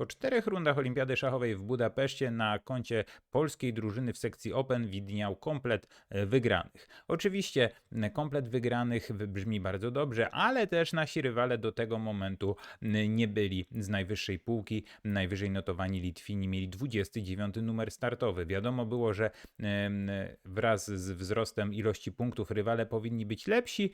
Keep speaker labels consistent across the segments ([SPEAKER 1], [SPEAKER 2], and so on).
[SPEAKER 1] Po czterech rundach Olimpiady Szachowej w Budapeszcie na koncie polskiej drużyny w sekcji Open widniał komplet e, wygranych. Oczywiście komplet wygranych brzmi bardzo dobrze, ale też nasi rywale do tego momentu nie byli z najwyższej półki. Najwyżej notowani Litwini mieli 29 numer startowy. Wiadomo było, że wraz z wzrostem ilości punktów rywale powinni być lepsi,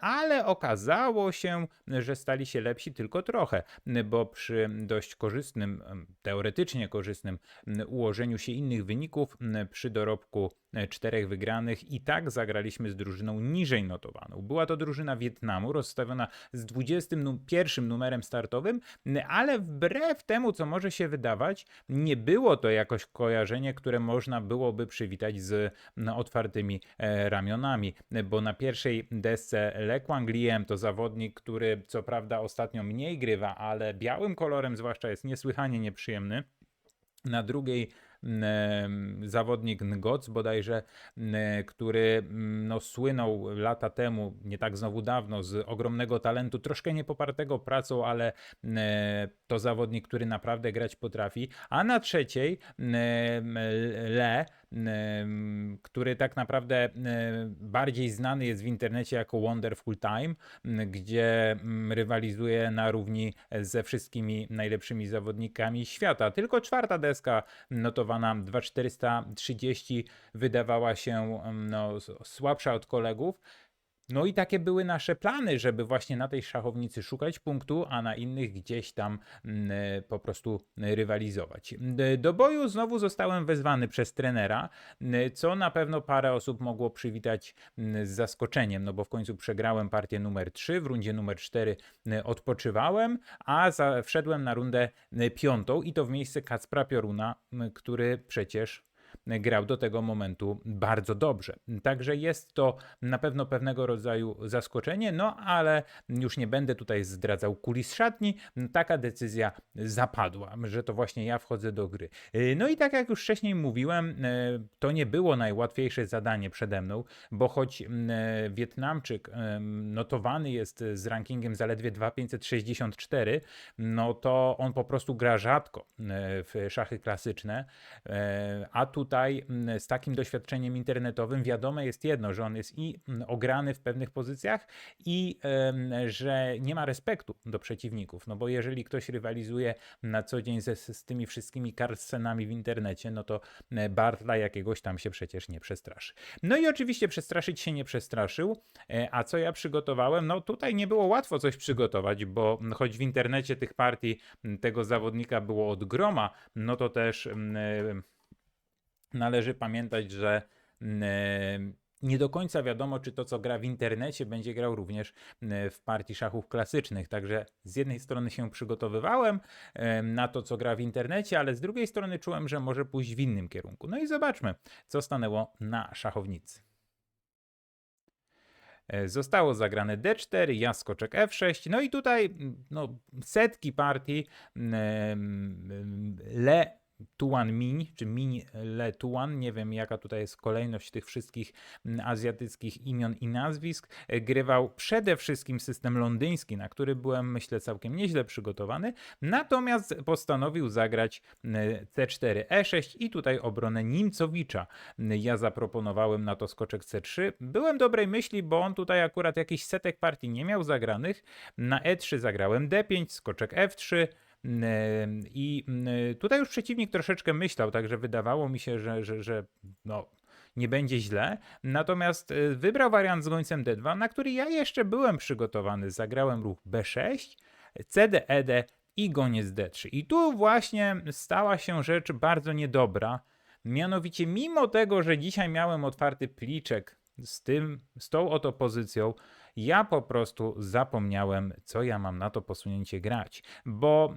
[SPEAKER 1] ale okazało się, że stali się lepsi tylko trochę, bo przy dość korzystnym, teoretycznie korzystnym ułożeniu się innych wyników, przy dorobku e, czterech wygranych i tak zagraliśmy z drużyną niżej notowaną. Była to drużyna Wietnamu, rozstawiona z 21 numerem startowym, ale wbrew temu, co może się wydawać, nie było to jakoś kojarzenie, które można byłoby przywitać z otwartymi e, ramionami, bo na pierwszej desce Le Quangliem to zawodnik, który co prawda ostatnio mniej grywa, ale białym kolorem zwłaszcza jest niesłychanie nieprzyjemny. Na drugiej mm, zawodnik Ngoc bodajże, mm, który mm, no, słynął lata temu, nie tak znowu dawno, z ogromnego talentu, troszkę niepopartego pracą, ale to zawodnik, który naprawdę grać potrafi. A na trzeciej Le, który tak naprawdę bardziej znany jest w internecie jako Wonderful Time, gdzie rywalizuje na równi ze wszystkimi najlepszymi zawodnikami świata. Tylko czwarta deska notowana 2430 wydawała się no, słabsza od kolegów. No i takie były nasze plany, żeby właśnie na tej szachownicy szukać punktu, a na innych gdzieś tam mm, po prostu rywalizować. Do boju znowu zostałem wezwany przez trenera, co na pewno parę osób mogło przywitać z zaskoczeniem, no bo w końcu przegrałem partię numer 3, w rundzie numer 4 m, odpoczywałem, a wszedłem na rundę piątą i to w miejsce Kacpra Pioruna, który przecież grał do tego momentu bardzo dobrze. Także jest to na pewno pewnego rodzaju zaskoczenie, no ale już nie będę tutaj zdradzał kulis szatni. Taka decyzja zapadła, że to właśnie ja wchodzę do gry. No i tak jak już wcześniej mówiłem, to nie było najłatwiejsze zadanie przede mną, bo choć yy, Wietnamczyk yy, notowany jest z rankingiem zaledwie 2564, no to on po prostu gra rzadko yy, w szachy klasyczne, E, A tutaj mm, z takim doświadczeniem internetowym wiadome jest jedno, że on jest i mm, ograny w pewnych pozycjach i że nie ma respektu do przeciwników. No bo jeżeli ktoś rywalizuje na co dzień ze, z tymi wszystkimi kartcenami w internecie, no to e, Bartla jakiegoś tam się przecież nie przestraszy. No i oczywiście przestraszyć się nie przestraszył. E, A co ja przygotowałem? No tutaj nie było łatwo coś przygotować, bo mm, choć w internecie tych partii tego zawodnika było od groma, no to też e, należy pamiętać, że mm, e, nie do końca wiadomo, czy to, co gra w internecie, będzie grał również mm, w partii szachów klasycznych. Także z jednej strony się przygotowywałem e, na to, co gra w internecie, ale z drugiej strony czułem, że może pójść w innym kierunku. No i zobaczmy, co stanęło na szachownicy. E, Zostało zagrane D4, ja skoczek F6, no i tutaj mm, no, setki partii mm, Le Tuan Miń, czy Miń Le Tuan, nie wiem jaka tutaj jest kolejność tych wszystkich mm, azjatyckich imion i nazwisk, e, grywał przede wszystkim system londyński, na który byłem myślę całkiem nieźle przygotowany, natomiast postanowił zagrać mm, C4 E6 i tutaj obronę Nimcowicza. Ja zaproponowałem na to skoczek C3. Byłem dobrej myśli, bo on tutaj akurat jakiś setek partii nie miał zagranych. Na E3 zagrałem D5, skoczek F3. Ym, I ym, tutaj już przeciwnik troszeczkę myślał, także wydawało mi się, że, że, że no, nie będzie źle. Natomiast y, wybrał wariant z gońcem D2, na który ja jeszcze byłem przygotowany. Zagrałem ruch B6, CD, ED i goniec D3. I tu właśnie stała się rzecz bardzo niedobra. Mianowicie, mimo tego, że dzisiaj miałem otwarty pliczek z tym, z tą oto pozycją, ja po prostu zapomniałem, co ja mam na to posunięcie grać. Bo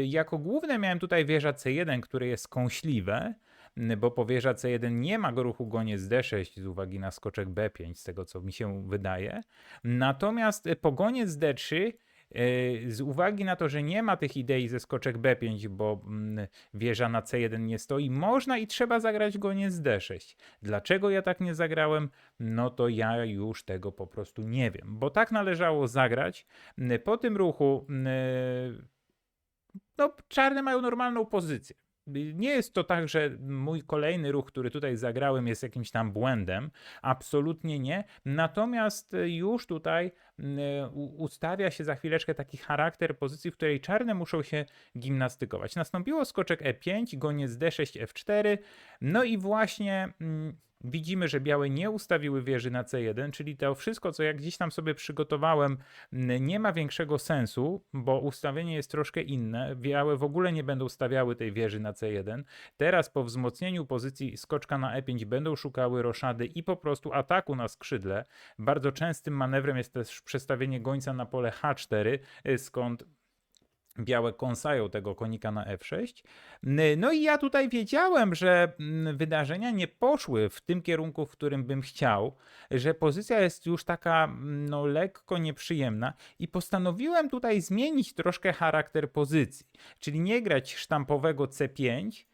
[SPEAKER 1] y, jako główne miałem tutaj wieża C1, które jest kąśliwe, y, bo po wieża C1 nie ma ruchu goniec D6 z uwagi na skoczek B5, z tego co mi się wydaje. Natomiast y, po goniec D3 Yy, Z uwagi na to, że nie ma tych idei ze skoczek B5, bo mm, wieża na C1 nie stoi, można i trzeba zagrać goniec D6. Dlaczego ja tak nie zagrałem? No to ja już tego po prostu nie wiem, bo tak należało zagrać. Mm, Po tym ruchu mm, no, czarne mają normalną pozycję. Nie jest to tak, że mój kolejny ruch, który tutaj zagrałem, jest jakimś tam błędem. Absolutnie nie. Natomiast już tutaj u- ustawia się za chwileczkę taki charakter pozycji, w której czarne muszą się gimnastykować. Nastąpiło skoczek E5, goniec D6, F4. No i właśnie mm, widzimy, że białe nie ustawiły wieży na C1, czyli to wszystko, co ja gdzieś tam sobie przygotowałem, nie ma większego sensu, bo ustawienie jest troszkę inne. Białe w ogóle nie będą stawiały tej wieży na C1. Teraz po wzmocnieniu pozycji skoczka na E5 będą szukały roszady i po prostu ataku na skrzydle. Bardzo częstym manewrem jest też przestawienie gońca na pole H4, y, skąd białe kąsają tego konika na F6. N- No i ja tutaj wiedziałem, że mm, wydarzenia nie poszły w tym kierunku, w którym bym chciał, że pozycja jest już taka mm, no, lekko nieprzyjemna i postanowiłem tutaj zmienić troszkę charakter pozycji, czyli nie grać sztampowego C5,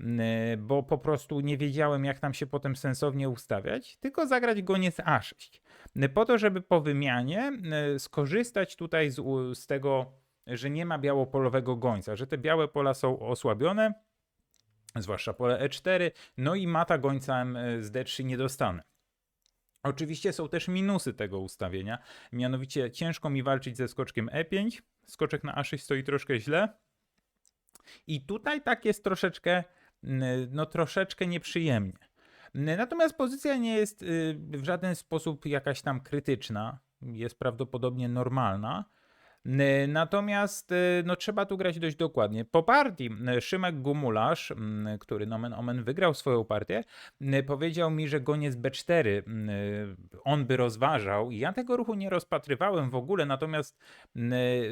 [SPEAKER 1] n- bo po prostu nie wiedziałem, jak tam się potem sensownie ustawiać, tylko zagrać goniec A6. N- Po to, żeby po wymianie skorzystać tutaj z, z tego, że nie ma białopolowego gońca, że te białe pola są osłabione, zwłaszcza pole E4, no i mata gońcem e, z D3 nie dostanę. Oczywiście są też minusy tego ustawienia, mianowicie ciężko mi walczyć ze skoczkiem E5, skoczek na A6 stoi troszkę źle i tutaj tak jest troszeczkę, no troszeczkę nieprzyjemnie. Natomiast pozycja nie jest y, w żaden sposób jakaś tam krytyczna, jest prawdopodobnie normalna. Natomiast y, no, trzeba tu grać dość dokładnie. Po partii y, Szymek Gumularz, y, który nomen omen wygrał swoją partię, powiedział mi, że goniec B4 on by rozważał. Ja tego ruchu nie rozpatrywałem w ogóle, natomiast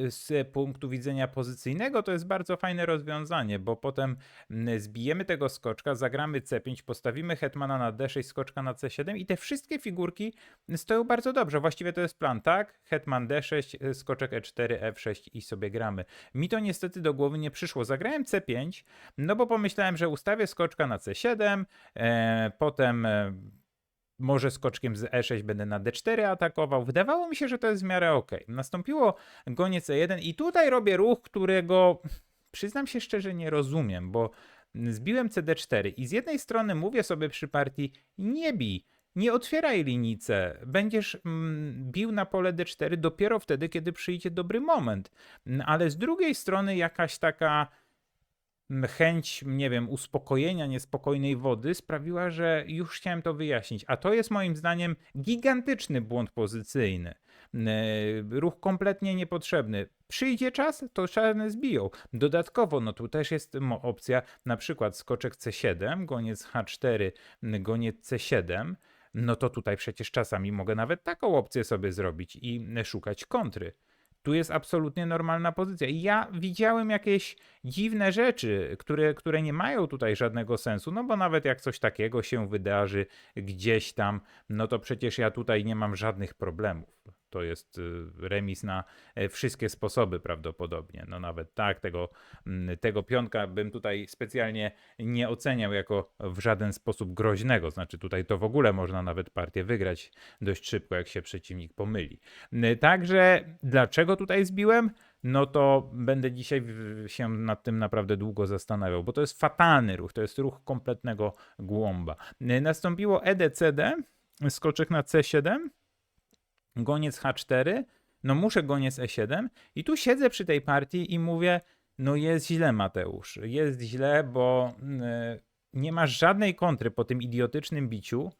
[SPEAKER 1] z punktu widzenia pozycyjnego to jest bardzo fajne rozwiązanie, bo potem zbijemy tego skoczka, zagramy C5, postawimy hetmana na D6, skoczka na C7 i te wszystkie figurki stoją bardzo dobrze. Właściwie to jest plan, tak? Hetman D6, skoczek E4, F4, F6 i sobie gramy. Mi to niestety do głowy nie przyszło. Zagrałem C5, no bo pomyślałem, że ustawię skoczka na C7, e, potem e, może skoczkiem z E6 będę na D4 atakował. Wydawało mi się, że to jest w miarę ok. Nastąpiło gonie C1 i tutaj robię ruch, którego przyznam się szczerze nie rozumiem, bo zbiłem CD4 i z jednej strony mówię sobie przy partii nie bij, nie otwieraj linijce. Będziesz mm, bił na pole D4 dopiero wtedy, kiedy przyjdzie dobry moment. Mm, Ale z drugiej strony jakaś taka mm, chęć, nie wiem, uspokojenia niespokojnej wody sprawiła, że już chciałem to wyjaśnić. A to jest moim zdaniem gigantyczny błąd pozycyjny. Mm, Ruch kompletnie niepotrzebny. Przyjdzie czas, to czarne zbiją. Dodatkowo, no tu też jest opcja, na przykład skoczek C7, goniec H4, mm, goniec C7 no to tutaj przecież czasami mogę nawet taką opcję sobie zrobić i szukać kontry. Tu jest absolutnie normalna pozycja. I ja widziałem jakieś dziwne rzeczy, które, które nie mają tutaj żadnego sensu, no bo nawet jak coś takiego się wydarzy gdzieś tam, no to przecież ja tutaj nie mam żadnych problemów. To jest y, remis na e, wszystkie sposoby prawdopodobnie. No nawet tak, tego, mm, tego pionka bym tutaj specjalnie nie oceniał jako w żaden sposób groźnego. Znaczy tutaj to w ogóle można nawet partię wygrać dość szybko, jak się przeciwnik pomyli. Także dlaczego tutaj zbiłem? No to będę dzisiaj się nad tym naprawdę długo zastanawiał, bo to jest fatalny ruch, to jest ruch kompletnego głąba. Nastąpiło EDCD, skoczek na C7, goniec H4, no muszę goniec E7 i tu siedzę przy tej partii i mówię, no jest źle Mateusz, jest źle, bo y, nie masz żadnej kontry po tym idiotycznym biciu,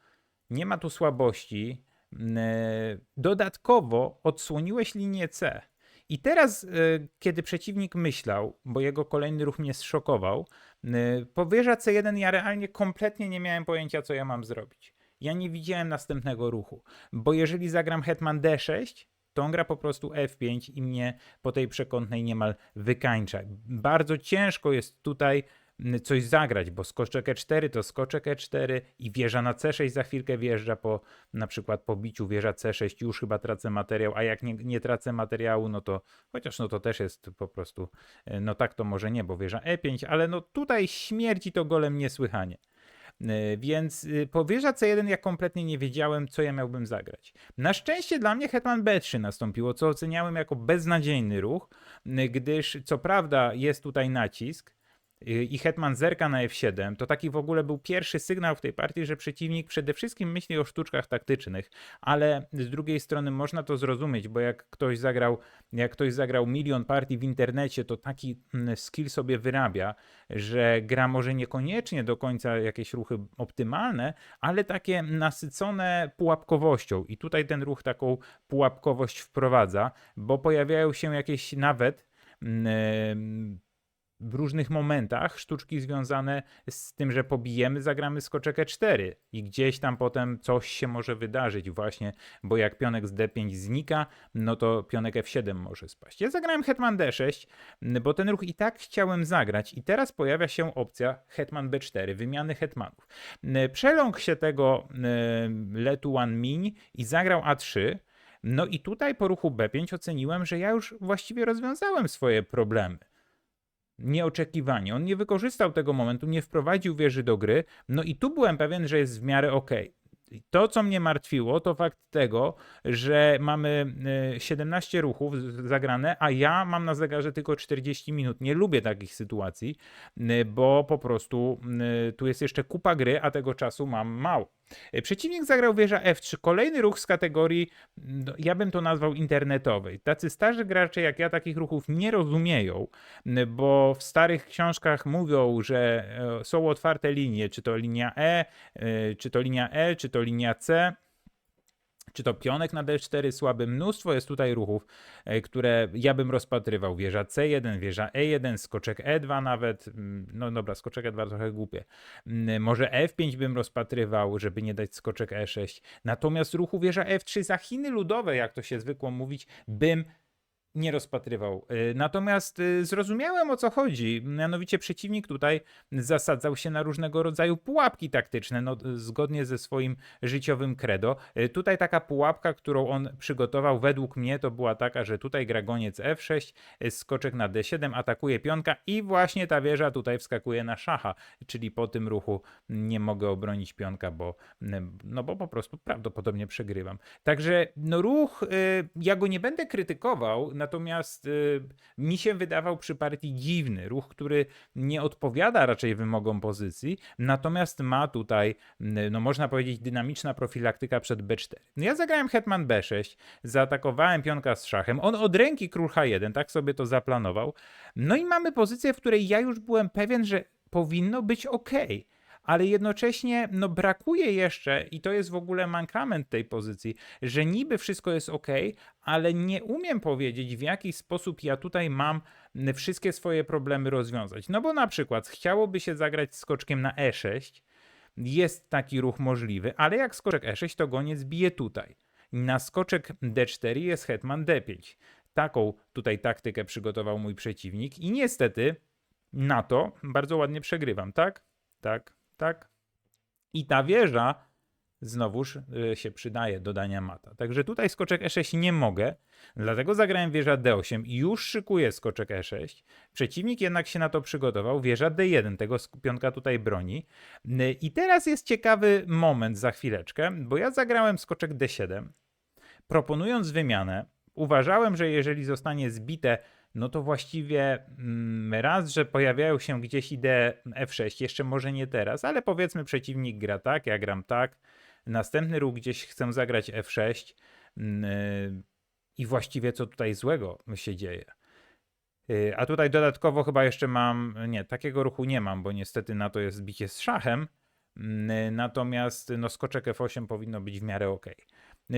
[SPEAKER 1] nie ma tu słabości, y, dodatkowo odsłoniłeś linię C. I teraz, y, kiedy przeciwnik myślał, bo jego kolejny ruch mnie zszokował, po wieża C1 ja realnie kompletnie nie miałem pojęcia, co ja mam zrobić. Ja nie widziałem następnego ruchu, bo jeżeli zagram hetman D6, to on gra po prostu F5 i mnie po tej przekątnej niemal wykańcza. Bardzo ciężko jest tutaj mm, coś zagrać, bo skoczek E4 to skoczek E4 i wieża na C6 za chwilkę wjeżdża po na przykład po biciu wieża C6 już chyba tracę materiał, a jak nie, nie tracę materiału, no to chociaż no to też jest po prostu, e, no tak to może nie, bo wieża E5, ale no tutaj śmierci to golem niesłychanie. Y, Więc y, po wieża C1 ja kompletnie nie wiedziałem, co ja miałbym zagrać. Na szczęście dla mnie hetman B3 nastąpiło, co oceniałem jako beznadziejny ruch, y, gdyż co prawda jest tutaj nacisk, i hetman zerka na f7, to taki w ogóle był pierwszy sygnał w tej partii, że przeciwnik przede wszystkim myśli o sztuczkach taktycznych, ale z drugiej strony można to zrozumieć, bo jak ktoś zagrał, jak ktoś zagrał milion partii w internecie, to taki mm, skill sobie wyrabia, że gra może niekoniecznie do końca jakieś ruchy optymalne, ale takie nasycone pułapkowością. I tutaj ten ruch taką pułapkowość wprowadza, bo pojawiają się jakieś nawet mm, w różnych momentach sztuczki związane z tym, że pobijemy, zagramy skoczek E4 i gdzieś tam potem coś się może wydarzyć właśnie, bo jak pionek z D5 znika, no to pionek F7 może spaść. Ja zagrałem hetman D6, m, bo ten ruch i tak chciałem zagrać i teraz pojawia się opcja hetman B4, wymiany hetmanów. M, Przeląkł się tego m, letu one miń i zagrał A3, no i tutaj po ruchu B5 oceniłem, że ja już właściwie rozwiązałem swoje problemy nieoczekiwanie. On nie wykorzystał tego momentu, nie wprowadził wieży do gry. No i tu byłem pewien, że jest w miarę ok. To, co mnie martwiło, to fakt tego, że mamy y, 17 ruchów z- zagrane, a ja mam na zegarze tylko 40 minut. Nie lubię takich sytuacji, y, bo po prostu y, tu jest jeszcze kupa gry, a tego czasu mam mało. Y, Przeciwnik zagrał wieża F3. Kolejny ruch z kategorii, no, ja bym to nazwał internetowej. Tacy starzy gracze jak ja takich ruchów nie rozumieją, bo w starych książkach mówią, że e, są otwarte linie, czy to linia E, e, czy to linia E, czy to linia C. Czy to pionek na D4 słaby? Mnóstwo jest tutaj ruchów, e, które ja bym rozpatrywał. Wieża C1, wieża E1, skoczek E2 nawet. Mm, No dobra, skoczek E2 trochę głupie. Mm, Może F5 bym rozpatrywał, żeby nie dać skoczek E6. Natomiast ruchu wieża F3 za Chiny ludowe, jak to się zwykło mówić, bym nie rozpatrywał. Y, Natomiast y, zrozumiałem o co chodzi. Mianowicie przeciwnik tutaj zasadzał się na różnego rodzaju pułapki taktyczne, no, zgodnie ze swoim życiowym credo. Y, Tutaj taka pułapka, którą on przygotował, według mnie to była taka, że tutaj gra goniec F6, y, skoczek na D7, atakuje pionka i właśnie ta wieża tutaj wskakuje na szacha, czyli po tym ruchu nie mogę obronić pionka, bo, no bo po prostu prawdopodobnie przegrywam. Także no ruch, ja go nie będę krytykował, natomiast y, mi się wydawał przy partii dziwny. Ruch, który nie odpowiada raczej wymogom pozycji, natomiast ma tutaj, no można powiedzieć, dynamiczna profilaktyka przed B4. No ja zagrałem hetman B6, zaatakowałem pionka z szachem, on od ręki król H1, tak sobie to zaplanował. No i mamy pozycję, w której ja już byłem pewien, że powinno być ok ale jednocześnie no, brakuje jeszcze, i to jest w ogóle mankament tej pozycji, że niby wszystko jest ok, ale nie umiem powiedzieć, w jaki sposób ja tutaj mam wszystkie swoje problemy rozwiązać. No bo na przykład chciałoby się zagrać skoczkiem na E6, jest taki ruch możliwy, ale jak skoczek E6, to goniec bije tutaj. Na skoczek D4 jest hetman D5. Taką tutaj taktykę przygotował mój przeciwnik i niestety na to bardzo ładnie przegrywam, tak? Tak, tak. I ta wieża znowuż y, się przydaje do dania mata. Także tutaj skoczek E6 nie mogę, dlatego zagrałem wieża D8 i już szykuję skoczek E6. Przeciwnik jednak się na to przygotował, wieża D1, tego pionka tutaj broni. Y, I teraz jest ciekawy moment za chwileczkę, bo ja zagrałem skoczek D7, proponując wymianę. Uważałem, że jeżeli zostanie zbite no to właściwie mm, raz, że pojawiają się gdzieś idee F6, jeszcze może nie teraz, ale powiedzmy przeciwnik gra tak, ja gram tak, następny ruch gdzieś chcę zagrać F6 mm, y, i właściwie co tutaj złego się dzieje. Y, A tutaj dodatkowo chyba jeszcze mam, nie, takiego ruchu nie mam, bo niestety na to jest bicie z szachem, Mm, natomiast no skoczek F8 powinno być w miarę ok.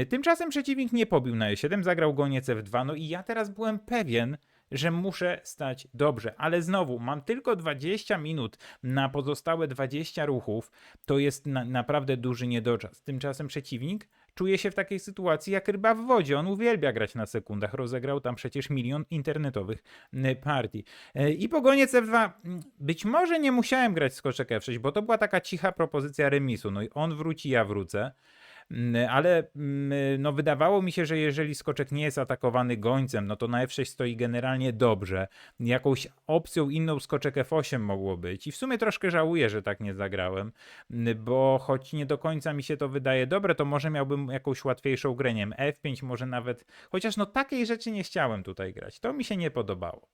[SPEAKER 1] Tymczasem przeciwnik nie pobił na E7, zagrał goniec F2, no i ja teraz byłem pewien, że muszę stać dobrze, ale znowu mam tylko 20 minut na pozostałe 20 ruchów, to jest na, naprawdę duży niedoczas. Tymczasem przeciwnik czuje się w takiej sytuacji jak ryba w wodzie. On uwielbia grać na sekundach. Rozegrał tam przecież milion internetowych partii. Y, I po goniec F2 mm, być może nie musiałem grać skoczek F6, bo to była taka cicha propozycja remisu. No i on wróci, ja wrócę. Mm, Ale mm, no, wydawało mi się, że jeżeli skoczek nie jest atakowany gońcem, no to na F6 stoi generalnie dobrze. Jakąś opcją inną skoczek F8 mogło być. I w sumie troszkę żałuję, że tak nie zagrałem, mm, bo choć nie do końca mi się to wydaje dobre, to może miałbym jakąś łatwiejszą grę, nie wiem, F5 może nawet, chociaż no takiej rzeczy nie chciałem tutaj grać. To mi się nie podobało.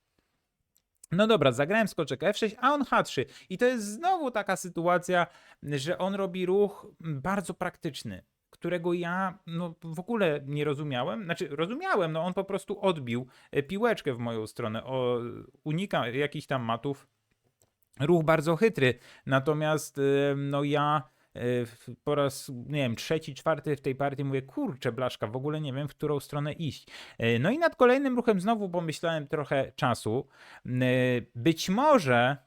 [SPEAKER 1] No dobra, zagrałem skoczek F6, a on H3. I to jest znowu taka sytuacja, że on robi ruch bardzo praktyczny, którego ja no, w ogóle nie rozumiałem. Znaczy, rozumiałem, no on po prostu odbił e, piłeczkę w moją stronę, o, unika jakichś tam matów. Ruch bardzo chytry, natomiast e, no ja e, po raz, nie wiem, trzeci, czwarty w tej partii mówię, kurczę, blaszka, w ogóle nie wiem, w którą stronę iść. No i nad kolejnym ruchem znowu pomyślałem trochę czasu. Być może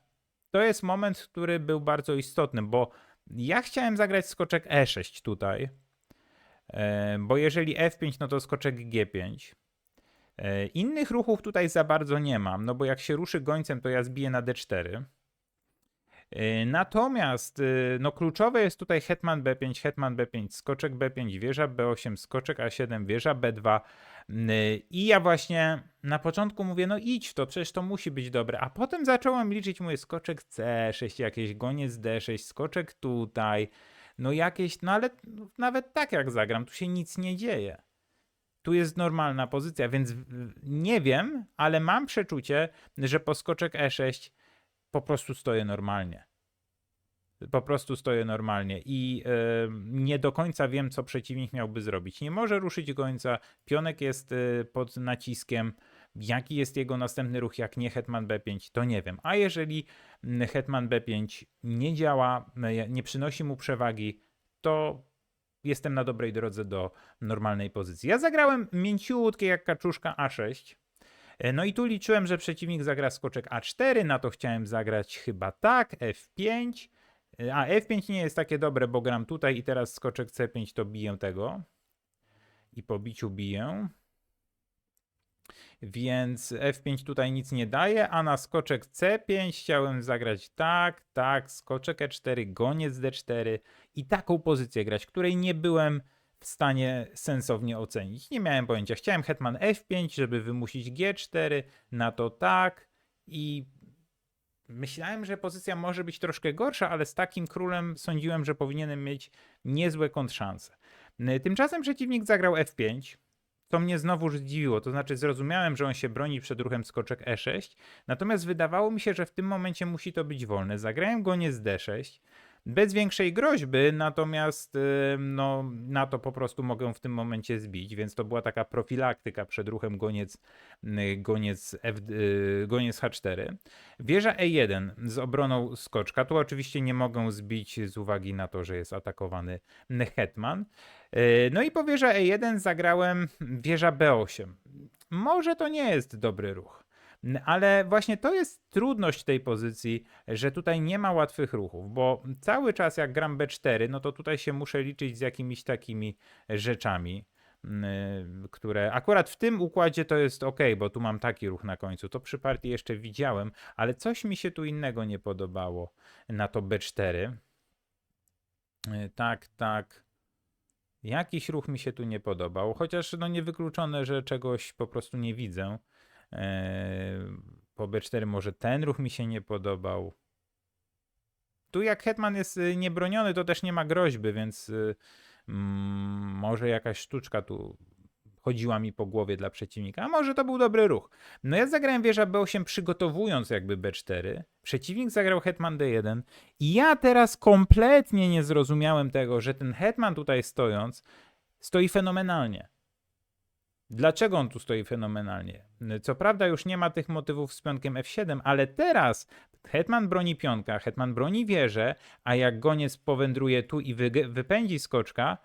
[SPEAKER 1] to jest moment, który był bardzo istotny, bo ja chciałem zagrać skoczek E6 tutaj, bo jeżeli F5, no to skoczek G5. E, Innych ruchów tutaj za bardzo nie mam, no bo jak się ruszy gońcem, to ja zbiję na D4. E, Natomiast no, kluczowe jest tutaj hetman B5, hetman B5, skoczek B5, wieża B8, skoczek A7, wieża B2. Y, I ja właśnie na początku mówię, no idź to, przecież to musi być dobre. A potem zacząłem liczyć, mówię, skoczek C6, jakieś goniec D6, skoczek tutaj, no jakieś, no ale nawet tak jak zagram, tu się nic nie dzieje. Tu jest normalna pozycja, więc nie wiem, ale mam przeczucie, że po skoczek E6 po prostu stoję normalnie. Po prostu stoję normalnie i e, nie do końca wiem, co przeciwnik miałby zrobić. Nie może ruszyć gońca, pionek jest e, pod naciskiem. Jaki jest jego następny ruch, jak nie hetman B5, to nie wiem. A jeżeli hetman B5 nie działa, e, nie przynosi mu przewagi, to jestem na dobrej drodze do normalnej pozycji. Ja zagrałem mięciutkie jak kaczuszka A6. E, No i tu liczyłem, że przeciwnik zagra skoczek A4, na to chciałem zagrać chyba tak, F5. E, A F5 nie jest takie dobre, bo gram tutaj i teraz skoczek C5 to biję tego. I po biciu biję. Więc F5 tutaj nic nie daje, a na skoczek C5 chciałem zagrać tak, tak, skoczek E4, goniec D4 i taką pozycję grać, której nie byłem w stanie sensownie ocenić. Nie miałem pojęcia. Chciałem hetman F5, żeby wymusić G4, na to tak i myślałem, że pozycja może być troszkę gorsza, ale z takim królem sądziłem, że powinienem mieć niezłe kontrszanse. Tymczasem przeciwnik zagrał F5, co mnie znowu zdziwiło. To znaczy zrozumiałem, że on się broni przed ruchem skoczek E6, natomiast wydawało mi się, że w tym momencie musi to być wolne. Zagrałem goniec D6, bez większej groźby, natomiast y, no, na to po prostu mogę w tym momencie zbić, więc to była taka profilaktyka przed ruchem goniec, y, goniec, F, y, goniec H4. Wieża E1 z obroną skoczka. Tu oczywiście nie mogę zbić z uwagi na to, że jest atakowany hetman. No i po wieża E1 zagrałem wieża B8. Może to nie jest dobry ruch. Ale właśnie to jest trudność tej pozycji, że tutaj nie ma łatwych ruchów, bo cały czas jak gram B4, no to tutaj się muszę liczyć z jakimiś takimi rzeczami, które akurat w tym układzie to jest ok, bo tu mam taki ruch na końcu. To przy partii jeszcze widziałem, ale coś mi się tu innego nie podobało na to B4. Y, Tak, tak. Jakiś ruch mi się tu nie podobał, chociaż no niewykluczone, że czegoś po prostu nie widzę. Eee, po B4 może ten ruch mi się nie podobał. Tu jak hetman jest y, niebroniony, to też nie ma groźby, więc y, mm, może jakaś sztuczka tu chodziła mi po głowie dla przeciwnika, a może to był dobry ruch. No ja zagrałem wieża B8 przygotowując jakby B4, przeciwnik zagrał hetman D1 i ja teraz kompletnie nie zrozumiałem tego, że ten hetman tutaj stojąc stoi fenomenalnie. Dlaczego on tu stoi fenomenalnie? Co prawda już nie ma tych motywów z pionkiem F7, ale teraz hetman broni pionka, hetman broni wieżę, a jak goniec powędruje tu i wyge- wypędzi skoczka,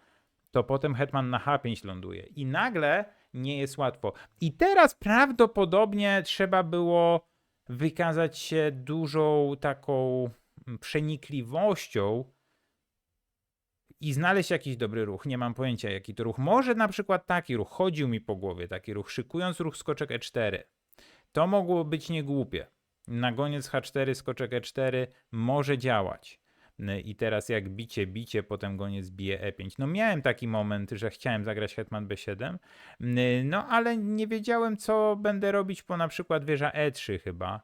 [SPEAKER 1] to potem hetman na H5 ląduje. I nagle nie jest łatwo. I teraz prawdopodobnie trzeba było wykazać się dużą taką przenikliwością i znaleźć jakiś dobry ruch. Nie mam pojęcia, jaki to ruch. Może na przykład taki ruch. Chodził mi po głowie taki ruch, szykując ruch skoczek E4. To mogło być niegłupie. Na goniec H4, skoczek E4 może działać. i teraz jak bicie, bicie, potem goniec bije e5. No miałem taki moment, że chciałem zagrać hetman b7, y, no ale nie wiedziałem co będę robić po na przykład wieża e3 chyba.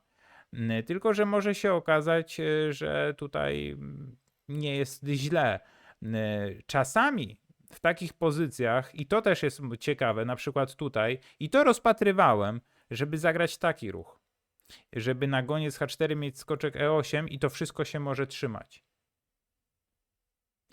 [SPEAKER 1] Tylko, że może się okazać, y, że tutaj mm, nie jest źle. Y, Czasami w takich pozycjach, i to też jest ciekawe, na przykład tutaj, i to rozpatrywałem, żeby zagrać taki ruch. Żeby na goniec H4 mieć skoczek E8 i to wszystko się może trzymać.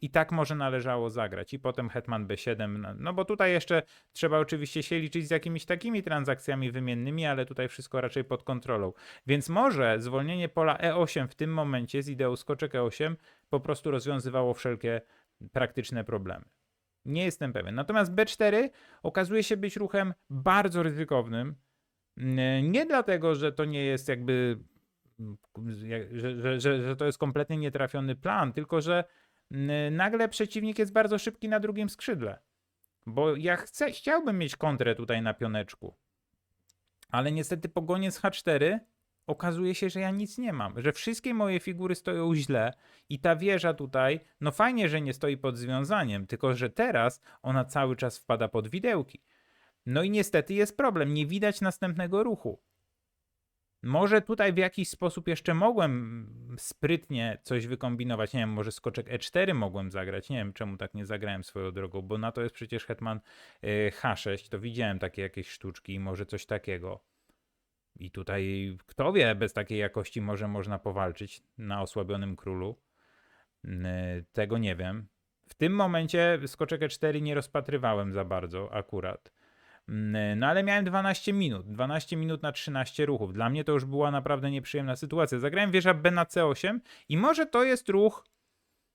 [SPEAKER 1] I tak może należało zagrać. I potem hetman B7. no- No bo tutaj jeszcze trzeba oczywiście się liczyć z jakimiś takimi transakcjami wymiennymi, ale tutaj wszystko raczej pod kontrolą. Więc może zwolnienie pola E8 w tym momencie z ideą skoczek E8 po prostu rozwiązywało wszelkie praktyczne problemy. Nie jestem pewien. Natomiast B4 okazuje się być ruchem bardzo ryzykownym. Mm, Nie dlatego, że to nie jest jakby, mm, że, że, że, że to jest kompletnie nietrafiony plan, tylko że nagle przeciwnik jest bardzo szybki na drugim skrzydle. Bo ja chcę, chciałbym mieć kontrę tutaj na pioneczku. Ale niestety po goniec H4 okazuje się, że ja nic nie mam, że wszystkie moje figury stoją źle i ta wieża tutaj, no fajnie, że nie stoi pod związaniem, tylko że teraz ona cały czas wpada pod widełki. No i niestety jest problem, nie widać następnego ruchu. Może tutaj w jakiś sposób jeszcze mogłem sprytnie coś wykombinować. Nie wiem, może skoczek E4 mogłem zagrać. Nie wiem, czemu tak nie zagrałem swoją drogą, bo na to jest przecież hetman y, H6. To widziałem takie jakieś sztuczki, może coś takiego. I tutaj, kto wie, bez takiej jakości może można powalczyć na osłabionym królu. Y, Tego nie wiem. W tym momencie skoczek E4 nie rozpatrywałem za bardzo akurat. Mm, No ale miałem 12 minut. 12 minut na 13 ruchów. Dla mnie to już była naprawdę nieprzyjemna sytuacja. Zagrałem wieża B na C8 i może to jest ruch,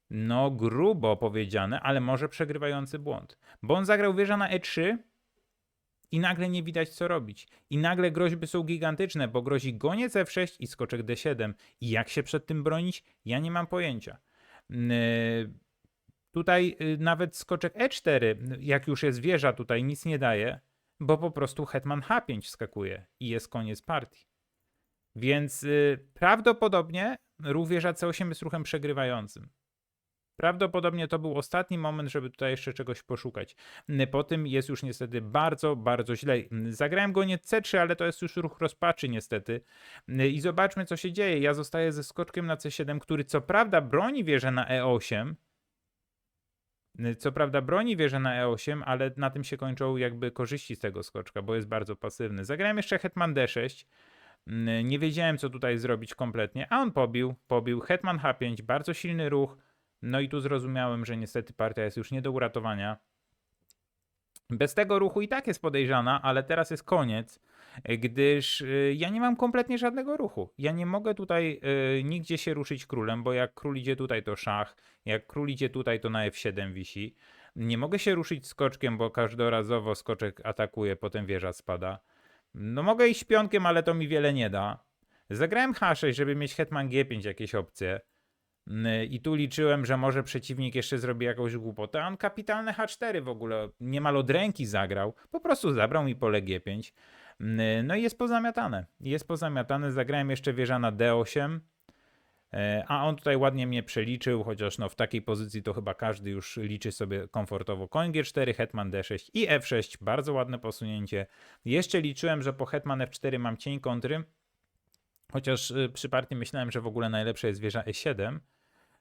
[SPEAKER 1] no grubo powiedziane, ale może przegrywający błąd. Bo on zagrał wieża na E3 i nagle nie widać co robić. I nagle groźby są gigantyczne, bo grozi goniec F6 i skoczek D7. I jak się przed tym bronić? Ja nie mam pojęcia. Yy, Tutaj y, nawet skoczek E4, jak już jest wieża tutaj, nic nie daje, bo po prostu hetman H5 skakuje i jest koniec partii. Więc y, prawdopodobnie ruch wieża C8 jest ruchem przegrywającym. Prawdopodobnie to był ostatni moment, żeby tutaj jeszcze czegoś poszukać. Y, Po tym jest już niestety bardzo, bardzo źle. Y, Zagrałem go nie C3, ale to jest już ruch rozpaczy niestety. Y, I zobaczmy co się dzieje. Ja zostaję ze skoczkiem na C7, który co prawda broni wieżę na E E8, co prawda broni wieżę na E8, ale na tym się kończą jakby korzyści z tego skoczka, bo jest bardzo pasywny. Zagrałem jeszcze hetman D6. Mm, Nie wiedziałem, co tutaj zrobić kompletnie, a on pobił, pobił. Hetman H5, bardzo silny ruch. No i tu zrozumiałem, że niestety partia jest już nie do uratowania. Bez tego ruchu i tak jest podejrzana, ale teraz jest koniec, gdyż y, ja nie mam kompletnie żadnego ruchu. Ja nie mogę tutaj y, nigdzie się ruszyć królem, bo jak król idzie tutaj, to szach, jak król idzie tutaj, to na F7 wisi. Nie mogę się ruszyć skoczkiem, bo każdorazowo skoczek atakuje, potem wieża spada. No mogę iść pionkiem, ale to mi wiele nie da. Zagrałem H6, żeby mieć hetman G5 jakieś opcje. I tu liczyłem, że może przeciwnik jeszcze zrobi jakąś głupotę, a on kapitalne H4 w ogóle niemal od ręki zagrał. Po prostu zabrał mi pole G5. No i jest pozamiatane. Jest pozamiatane. Zagrałem jeszcze wieża na D8. E, A on tutaj ładnie mnie przeliczył, chociaż no w takiej pozycji to chyba każdy już liczy sobie komfortowo. Koń G4, hetman D6 i F6. Bardzo ładne posunięcie. Jeszcze liczyłem, że po hetman F4 mam cień kontry. Chociaż y, przy partii myślałem, że w ogóle najlepsza jest wieża E7.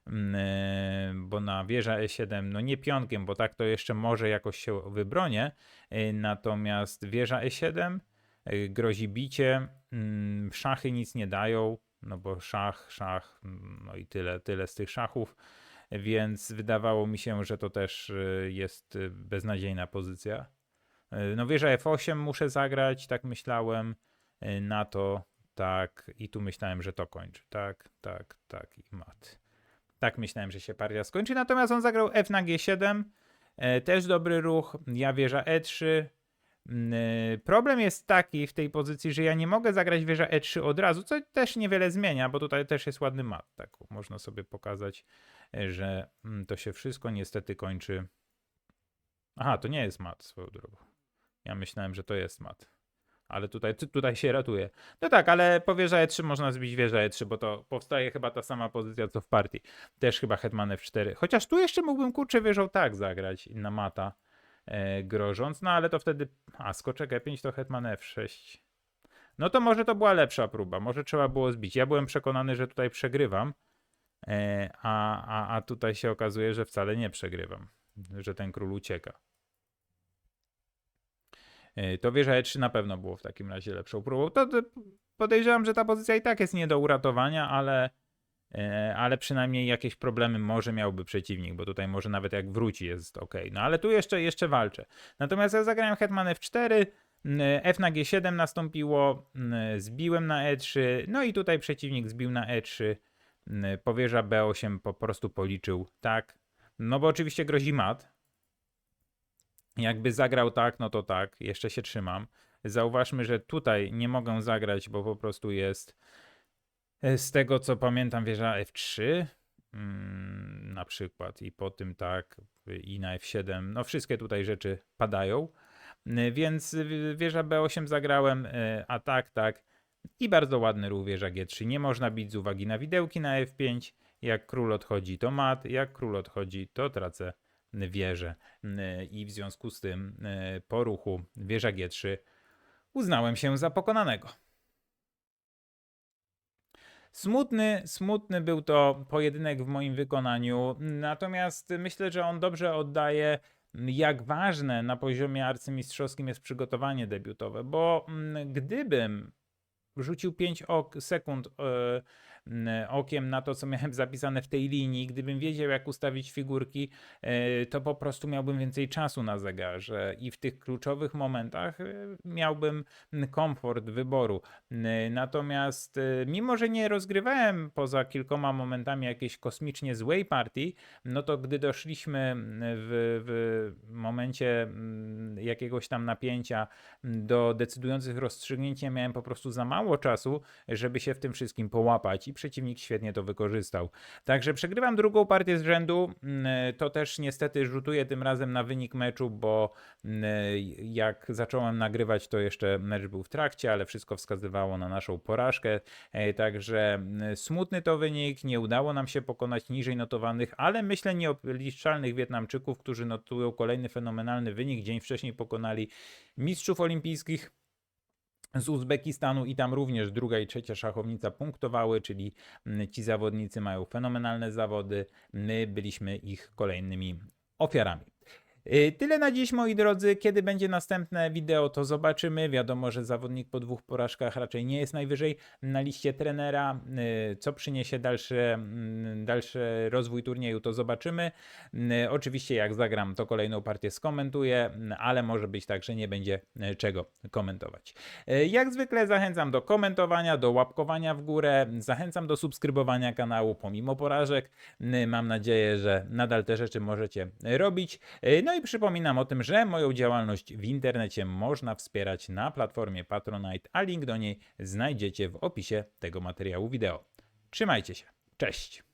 [SPEAKER 1] Mm, y, Bo na wieża E7, no nie pionkiem, bo tak to jeszcze może jakoś się wybronię. y, Natomiast wieża E7 y, grozi bicie. mm, Szachy nic nie dają, no bo szach, szach, mm, no i tyle, tyle z tych szachów. Więc wydawało mi się, że to też y, jest y, beznadziejna pozycja. No wieża F8 muszę zagrać, tak myślałem. Na to tak, i tu myślałem, że to kończy. Tak, tak, tak i mat. Tak myślałem, że się partia skończy. Natomiast on zagrał F na G7. E, też dobry ruch. Ja wieża E3. Mm, e, Problem jest taki w tej pozycji, że ja nie mogę zagrać wieża E3 od razu, co też niewiele zmienia, bo tutaj też jest ładny mat. Tak można sobie pokazać, e, że mm, to się wszystko niestety kończy. Aha, to nie jest mat swoją drogą. Ja myślałem, że to jest mat. ale tutaj, tu- tutaj się ratuje. No tak, ale po wieża E3 można zbić wieża E3, bo to powstaje chyba ta sama pozycja co w partii. Też chyba hetman F4. Chociaż tu jeszcze mógłbym kurczę wieżą tak zagrać na mata grożąc, no ale to wtedy, a skoczek E5 to hetman F6. No to może to była lepsza próba, może trzeba było zbić. Ja byłem przekonany, że tutaj przegrywam, e, a, a, a tutaj się okazuje, że wcale nie przegrywam, że ten król ucieka. E, To wieża E3 na pewno było w takim razie lepszą próbą. To, to podejrzewam, że ta pozycja i tak jest nie do uratowania, ale, e, ale przynajmniej jakieś problemy może miałby przeciwnik, bo tutaj może nawet jak wróci jest ok. No ale tu jeszcze, jeszcze walczę. Natomiast ja zagrałem hetman F4, m, F na G7 nastąpiło, m, zbiłem na E3, no i tutaj przeciwnik zbił na E3, m, powierza B8 po prostu policzył tak, no bo oczywiście grozi mat, jakby zagrał tak, no to tak, jeszcze się trzymam. Zauważmy, że tutaj nie mogę zagrać, bo po prostu jest e, z tego co pamiętam wieża F3 mm, na przykład i po tym tak i na F7, no wszystkie tutaj rzeczy padają. Y, Więc y, wieża B8 zagrałem, y, a tak, tak. I bardzo ładny ruch wieża G3. Nie można bić z uwagi na widełki na F5. Jak król odchodzi, to mat. Jak król odchodzi, to tracę wieżę. Y, I w związku z tym y, po ruchu wieża G3 uznałem się za pokonanego. Smutny, smutny był to pojedynek w moim wykonaniu, natomiast myślę, że on dobrze oddaje, jak ważne na poziomie arcymistrzowskim jest przygotowanie debiutowe, bo mm, gdybym rzucił 5 ok sekund e, okiem na to, co miałem zapisane w tej linii, gdybym wiedział, jak ustawić figurki, e, to po prostu miałbym więcej czasu na zegarze. I w tych kluczowych momentach e, miałbym m, komfort wyboru. N- Natomiast e, mimo, że nie rozgrywałem poza kilkoma momentami jakiejś kosmicznie złej partii, no to gdy doszliśmy w, w momencie jakiegoś tam napięcia do decydujących rozstrzygnięć, miałem po prostu za mało czasu, żeby się w tym wszystkim połapać i przeciwnik świetnie to wykorzystał. Także przegrywam drugą partię z rzędu. Mm, To też niestety rzutuje tym razem na wynik meczu, bo mm, jak zacząłem nagrywać, to jeszcze mecz był w trakcie, ale wszystko wskazywało na naszą porażkę. E, Także mm, smutny to wynik. Nie udało nam się pokonać niżej notowanych, ale myślę nieobliczalnych Wietnamczyków, którzy notują kolejny fenomenalny wynik. Dzień wcześniej pokonali mistrzów olimpijskich z Uzbekistanu i tam również druga i trzecia szachownica punktowały, czyli mm, ci zawodnicy mają fenomenalne zawody. My byliśmy ich kolejnymi ofiarami. Y, Tyle na dziś, moi drodzy. Kiedy będzie następne wideo, to zobaczymy. Wiadomo, że zawodnik po dwóch porażkach raczej nie jest najwyżej na liście trenera. Y, Co przyniesie dalszy, mm, dalszy rozwój turnieju, to zobaczymy. Y, Oczywiście, jak zagram, to kolejną partię skomentuję, ale może być tak, że nie będzie czego komentować. Jak zwykle zachęcam do komentowania, do łapkowania w górę, zachęcam do subskrybowania kanału pomimo porażek. Mam nadzieję, że nadal te rzeczy możecie robić. Y, No i przypominam o tym, że moją działalność w internecie można wspierać na platformie Patronite, a link do niej znajdziecie w opisie tego materiału wideo. Trzymajcie się. Cześć!